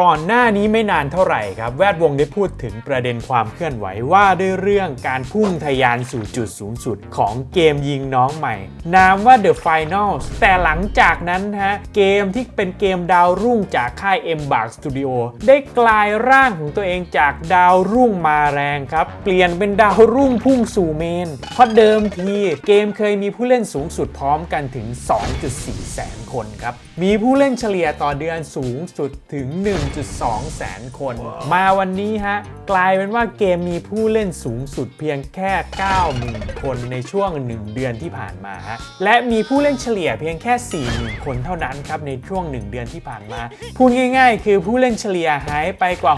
ก่อนหน้านี้ไม่นานเท่าไหร่ครับ แวดวงได้พูดถึงประเด็นความเคลื่อนไหวว่าด้วยเรื่องการพุ่งทะยานสู่จุดสูงสุดของเกมยิงน้องใหม่ นามว่า The Finals แต่หลังจากนั้นฮะเกมที่เป็นเกมดาวรุ่งจากค่าย M b a r Studio ได้กลายร่างของตัวเองจากดาวรุ่งมาแรงครับ เปลี่ยนเป็นดาวรุ่งพุ่งสู่เมนเพราะเดิมทีเกมเคยมีผู้เล่นสูงสุดพร้อมกันถึง 2.4 แสน คนครับ มีผู้เล่นเฉลี่ยต่อเดือนสูงสุดถึง 1.2 แสนคน มาวันนี้ฮะ กลายเป็นว่าเกมมีผู้เล่นสูงสุดเพียงแค่ 90,000 คนในช่วง 1 เดือนที่ผ่านมาฮะ และมีผู้เล่นเฉลี่ยเพียงแค่ 40,000 คนเท่านั้นครับในช่วง 1 เดือนที่ผ่านมา พูดง่าย ๆ คือผู้เล่นเฉลี่ยหายไปกว่า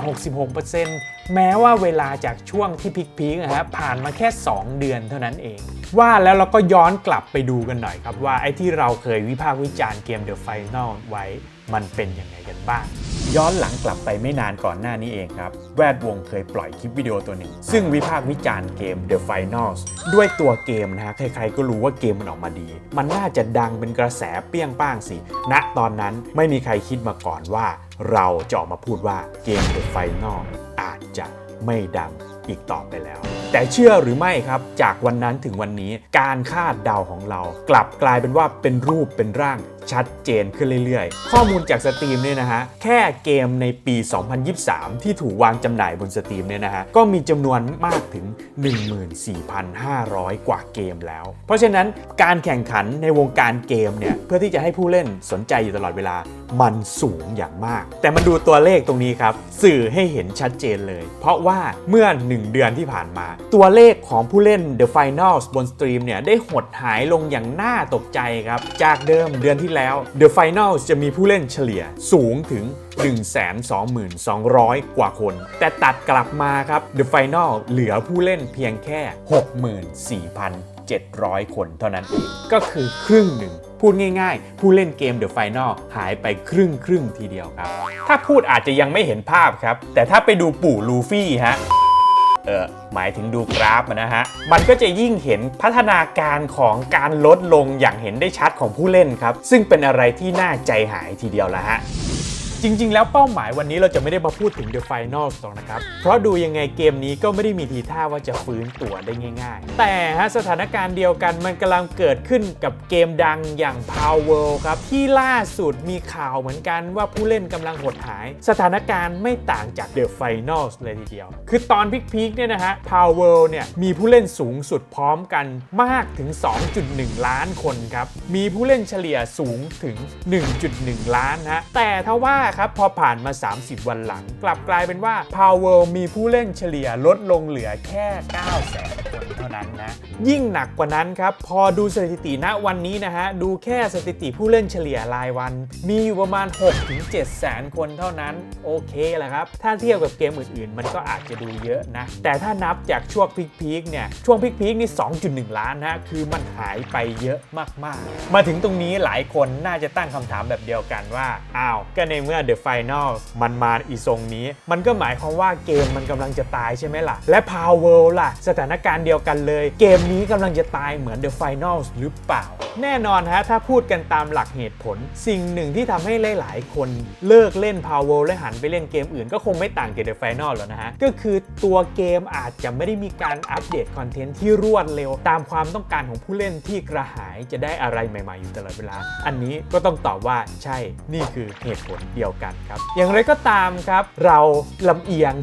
66% แม้ว่าเวลาจากช่วงที่พีคๆนะฮะผ่านมาแค่ 2 เดือนเท่านั้นเอง ว่าแล้วเราก็ย้อนกลับไปดูกันหน่อยครับว่าไอ้ที่เราเคยวิพากษ์วิจารณ์เกม The Final ไว้มันเป็นยังไงกันบ้าง ย้อนหลังกลับไปไม่นานก่อนหน้านี้เองครับ แวดวงเคยปล่อยคลิปวิดีโอตัวหนึ่ง ซึ่งวิพากษ์วิจารณ์เกม The Finals ด้วยตัวเกมนะฮะ ใครๆก็รู้ว่าเกมมันออกมาดี มันน่าจะดังเป็นกระแสเปี้ยงป้างสิณตอนนั้นไม่มีใครคิดมาก่อนว่า เราจะออกมาพูดว่าเกมเดอะไฟนอลอาจจะไม่ดังอีกต่อไปแล้ว แต่เชื่อหรือไม่ครับ จากวันนั้นถึงวันนี้การคาดเดาของเรา กลับกลายเป็นว่าเป็นรูปเป็นร่างชัดเจนขึ้นเรื่อยๆ ข้อมูลจากสตรีมเนี่ยนะฮะ แค่เกมในปี 2023 ที่ถูกวางจำหน่ายบนสตรีมเนี่ยนะฮะ ก็มีจำนวนมากถึง 14,500 กว่าเกมแล้ว เพราะฉะนั้นการแข่งขันในวงการเกมเนี่ย เพื่อที่จะให้ผู้เล่นสนใจอยู่ตลอดเวลา มันสูงอย่างมาก แต่มาดูตัวเลขตรงนี้ครับ สื่อให้เห็นชัดเจนเลย เพราะว่าเมื่อ 1 เดือนที่ผ่านมาตัวเลขของผู้เล่น The Finals บนสตรีมเนี่ย ได้หดหายลงอย่างน่าตกใจครับ จากเดิมเดือนที่แล้ว The Finals จะมีผู้เล่นเฉลี่ยสูงถึง 122,200 กว่าคน แต่ตัดกลับมาครับ The Final เหลือผู้เล่นเพียงแค่ 64,700 คนเท่านั้นเองก็คือครึ่งหนึ่งพูดง่ายๆ ผู้เล่นเกม The Final หายไปครึ่งครึ่งทีเดียวครับ ถ้าพูดอาจจะยังไม่เห็นภาพครับ แต่ถ้าไปดูปู่ลูฟี่ฮะ เออหมายถึงดูกราฟนะฮะ มันก็จะยิ่งเห็นพัฒนาการของการลดลงอย่างเห็นได้ชัดของผู้เล่นครับ ซึ่งเป็นอะไรที่น่าใจหายทีเดียวละฮะ จริง ๆ แล้วเป้าหมายวันนี้เราจะไม่ได้มาพูดถึง The Finals หรอกนะครับ เพราะดูยังไงเกมนี้ก็ไม่ได้มีทีท่าว่าจะฟื้นตัวได้ง่าย ๆ แต่ฮะสถานการณ์เดียวกันมันกำลังเกิดขึ้นกับเกมดังอย่าง Power World ครับ ที่ล่าสุดมีข่าวเหมือนกันว่าผู้เล่นกำลังหดหาย สถานการณ์ไม่ต่างจาก The Finals เลยทีเดียว คือตอนพีคๆเนี่ยนะฮะ Power World เนี่ยมีผู้เล่นสูงสุดพร้อมกันมากถึง 2.1 ล้านคนครับมีผู้เล่นเฉลี่ยสูงถึง 1.1 ล้านฮะแต่ถ้าว่าครับพอผ่านมา 30 วันหลัง กลับกลายเป็นว่า Power มีผู้เล่นเฉลี่ยลดลงเหลือแค่9แสนคนเท่านั้นนะ ยิ่งหนักกว่านั้นครับ พอดูสถิติณวันนี้นะฮะ ดูแค่สถิติผู้เล่นเฉลี่ยรายวัน มีอยู่ประมาณ 6-7 แสนคนเท่านั้น โอเคแหละครับ ถ้าเทียบกับเกมอื่นๆ มันก็อาจจะดูเยอะนะ แต่ถ้านับจากช่วงพีคๆเนี่ย ช่วงพีคๆนี่ 2.1 ล้านนะฮะคือมันหายไปเยอะมากๆ มาถึงตรงนี้หลายคนน่าจะตั้งคำถามแบบเดียวกันว่า อ้าว ก็ในเมื่อ The Finals มันมาอีทรงนี้ มันก็หมายความว่าเกมมันกำลังจะตายใช่ไหมล่ะ และ Power World ล่ะ สถานการณ์เดียวกันเลย เกมนี้กำลังจะตายเหมือน The Finals หรือเปล่า แน่นอนฮะ ถ้าพูดกันตามหลักเหตุผล สิ่งหนึ่งที่ทำให้หลายๆ คนเลิกเล่น Power World และหันไปเล่นเกมอื่นก็คงไม่ต่างจาก The Final หรอกนะฮะ ก็คือตัวเกมอาจจะไม่ได้มีการอัปเดตคอนเทนต์ที่รวดเร็ว ตามความต้องการของผู้เล่นที่กระหายจะได้อะไรใหม่ ๆ อยู่ตลอดเวลา อันนี้ก็ต้องตอบว่าใช่นี่คือเหตุผลเดียวกันครับ อย่างไรก็ตามครับ เราลำเอียง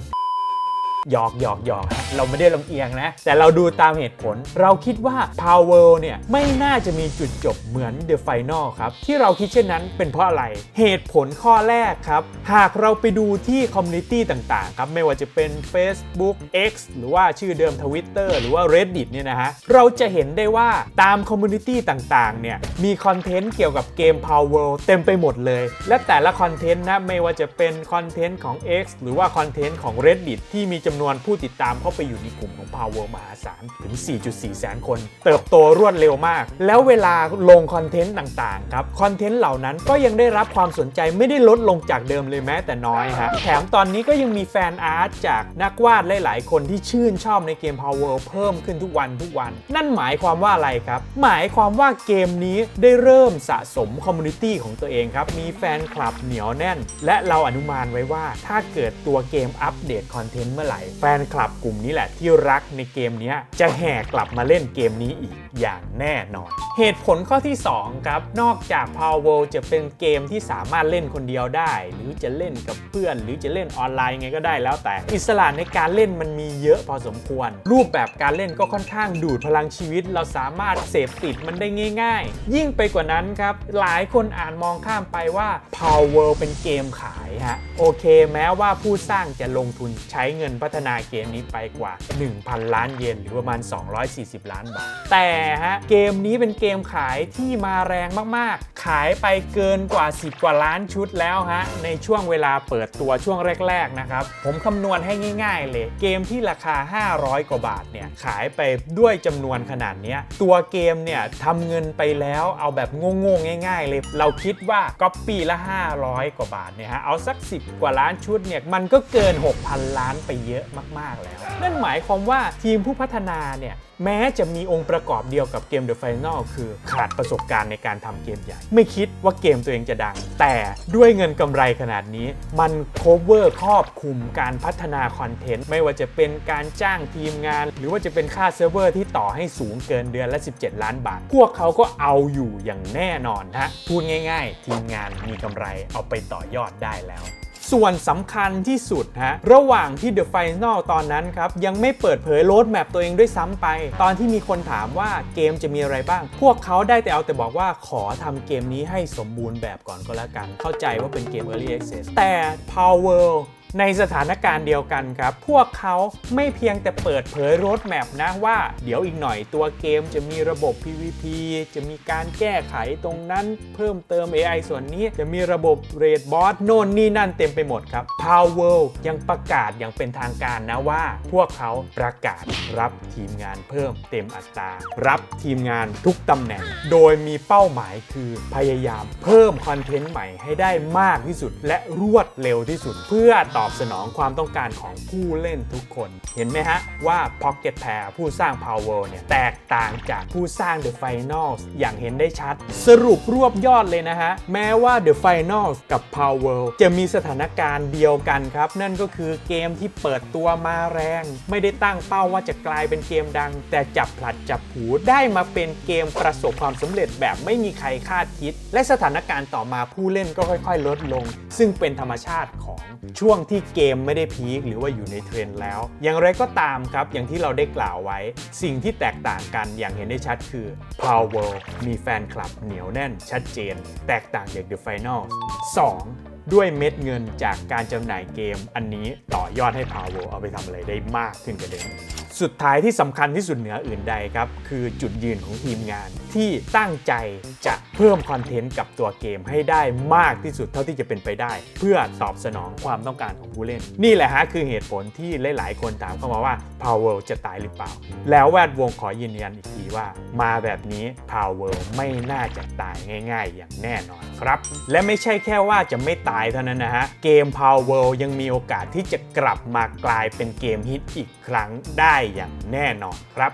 หยอกหยอกหยอกเราไม่ได้ลำเอียงนะ แต่เราดูตามเหตุผล เราคิดว่า Power เนี่ย ไม่น่าจะมีจุดจบเหมือน The Final ครับ ที่เราคิดเช่นนั้นเป็นเพราะอะไร เหตุผลข้อแรกครับ หากเราไปดูที่คอมมูนิตี้ต่าง ๆ ครับ ไม่ว่าจะเป็น Facebook X หรือว่าชื่อเดิม Twitter หรือว่า Reddit เนี่ยนะฮะ เราจะเห็นได้ว่าตามคอมมูนิตี้ต่างๆ เนี่ย มีคอนเทนต์เกี่ยวกับเกม Power เต็มไปหมดเลย และแต่ละคอนเทนต์นะ ไม่ว่าจะเป็นคอนเทนต์ของ X หรือว่าคอนเทนต์ของ Reddit ที่มีจำนวนผู้ติดตามเข้าไปอยู่ในกลุ่มของ Power มหาศาลถึง 4.4 แสนคน เติบโตรวดเร็วมาก แล้วเวลาลงคอนเทนต์ต่างๆครับคอนเทนต์เหล่านั้นก็ยังได้รับความสนใจไม่ได้ลดลงจากเดิมเลยแม้แต่น้อยฮะแถมตอนนี้ก็ยังมีแฟนอาร์ตจากนักวาดหลาย ๆ คนที่ชื่นชอบในเกม Power เพิ่มขึ้นทุกวันทุกวัน นั่นหมายความว่าอะไรครับ หมายความว่าเกมนี้ได้เริ่มสะสมคอมมูนิตี้ของตัวเองครับมีแฟนคลับเหนียวแน่น และเราอนุมานไว้ว่าถ้าเกิดตัวเกมอัปเดตคอนเทนต์เมื่อไหร่แฟนคลับกลุ่มนี้แหละที่รักในเกมนี้จะแห่กลับมาเล่นเกมนี้อีกอย่างแน่นอน เหตุผลข้อที่ 2 ครับ นอกจาก Power World จะเป็นเกมที่สามารถเล่นคนเดียวได้ หรือจะเล่นกับเพื่อน หรือจะเล่นออนไลน์ไงก็ได้แล้วแต่ อิสระในการเล่นมันมีเยอะพอสมควร รูปแบบการเล่นก็ค่อนข้างดูดพลังชีวิต เราสามารถเสพติดมันได้ง่าย ๆ ยิ่งไปกว่านั้นครับ หลายคนอ่านมองข้ามไปว่า Power World เป็นเกมขายฮะโอเค แม้ว่าผู้สร้างจะลงทุนใช้เงินพัฒนาเกมนี้ไปกว่า 1,000 ล้านเยนหรือประมาณ 240 ล้านบาท แต่ฮะเกมนี้เป็นเกมขายที่มาแรงมากๆ ขายไปเกินกว่า 10 กว่าล้านชุดแล้วฮะในช่วงเวลาเปิดตัวช่วงแรก ๆ นะครับ ผมคำนวณให้ง่าย ๆ เลย เกมที่ราคา 500 กว่าบาทเนี่ยขายไปด้วยจำนวนขนาดนี้ตัวเกมเนี่ยทำเงินไปแล้วเอาแบบโง่ๆง่าย ๆ เลย เราคิดว่าก๊อปปี้ละ 500 กว่าบาทเนี่ยฮะเอาสัก 10 กว่าล้านชุดเนี่ยมันก็เกิน 6,000 ล้านไปเยอะมาก ๆ แล้ว นั่นหมายความว่าทีมผู้พัฒนาเนี่ย แม้จะมีองค์ประกอบเดียวกับเกม The Final คือขาดประสบการณ์ในการทำเกมใหญ่ ไม่คิดว่าเกมตัวเองจะดัง แต่ด้วยเงินกำไรขนาดนี้ มัน cover ครอบคลุมการพัฒนาคอนเทนต์ ไม่ว่าจะเป็นการจ้างทีมงาน หรือว่าจะเป็นค่าเซิร์ฟเวอร์ที่ต่อให้สูงเกินเดือนละ 17 ล้านบาท พวกเขาก็เอาอยู่อย่างแน่นอนฮะพูดง่าย ๆ ทีมงานมีกำไรเอาไปต่อยอดได้แล้ว ส่วนสำคัญที่สุดฮะระหว่างที่ The Final ตอนนั้นครับ ยังไม่เปิดเผยโรดแมปตัวเองด้วยซ้ำไป ตอนที่มีคนถามว่าเกมจะมีอะไรบ้าง พวกเขาได้แต่เอาแต่บอกว่าขอทำเกมนี้ให้สมบูรณ์แบบก่อนก็แล้วกัน เข้าใจว่าเป็นเกม Early Access แต่ Power ในสถานการณ์เดียวกันครับ พวกเขาไม่เพียงแต่เปิดเผยรดแมปนะว่า เดี๋ยวอีกหน่อยตัวเกมจะมีระบบ PVP จะมีการแก้ไขตรงนั้น เพิ่มเติม AI ส่วนนี้จะมีระบบเรดบอสโน่นนี่นั่นเต็มไปหมดครับ Power ยังประกาศอย่างเป็นทางการนะว่า พวกเขาประกาศรับทีมงานเพิ่มเต็มอัตรา รับทีมงานทุกตำแหน่ง โดยมีเป้าหมายคือพยายามเพิ่มคอนเทนต์ใหม่ให้ได้มากที่สุด และรวดเร็วที่สุดเพื่อตอบสนองความต้องการของผู้เล่นทุกคน เห็นไหมฮะ ว่า Pocket Pair ผู้สร้าง Power เนี่ย แตกต่างจากผู้สร้าง The Finals อย่างเห็นได้ชัด สรุปรวบยอดเลยนะฮะ แม้ว่า The Finals กับ Power จะมีสถานการณ์เดียวกันครับ นั่นก็คือเกมที่เปิดตัวมาแรง ไม่ได้ตั้งเป้าว่าจะกลายเป็นเกมดัง แต่จับผลัดจับผูได้มาเป็นเกมประสบความสำเร็จแบบไม่มีใครคาดคิด และสถานการณ์ต่อมาผู้เล่นก็ค่อย ๆ ลดลง ซึ่งเป็นธรรมชาติของช่วงที่เกมไม่ได้พีคหรือว่าอยู่ในเทรนด์แล้ว อย่างไรก็ตามครับ อย่างที่เราได้กล่าวไว้ สิ่งที่แตกต่างกันอย่างเห็นได้ชัดคือ Power มีแฟนคลับเหนียวแน่นชัดเจน แตกต่างจาก The Final 2ด้วยเม็ดเงินจากการจำหน่ายเกมอันนี้ต่อยอดให้ Power เอาไปทำอะไรได้มากขึ้นกว่าเดิม สุดท้ายที่สำคัญที่สุดเหนืออื่นใดครับ คือจุดยืนของทีมงาน ที่ตั้งใจจะเพิ่มคอนเทนต์กับตัวเกมให้ได้มากที่สุดเท่าที่จะเป็นไปได้ เพื่อตอบสนองความต้องการของผู้เล่น นี่แหละฮะคือเหตุผลที่หลาย ๆ คนถามเข้ามาว่า Power จะตายหรือเปล่า แล้วแวดวงขอยืนยันอีกทีว่า มาแบบนี้ Power ไม่น่าจะตายง่าย ๆ อย่างแน่นอนครับ และไม่ใช่แค่ว่าจะไม่ตายเท่านั้นนะฮะเกม Power ยังมีโอกาสที่จะกลับมากลายเป็นเกมฮิตอีกครั้งได้อย่างแน่นอนครับ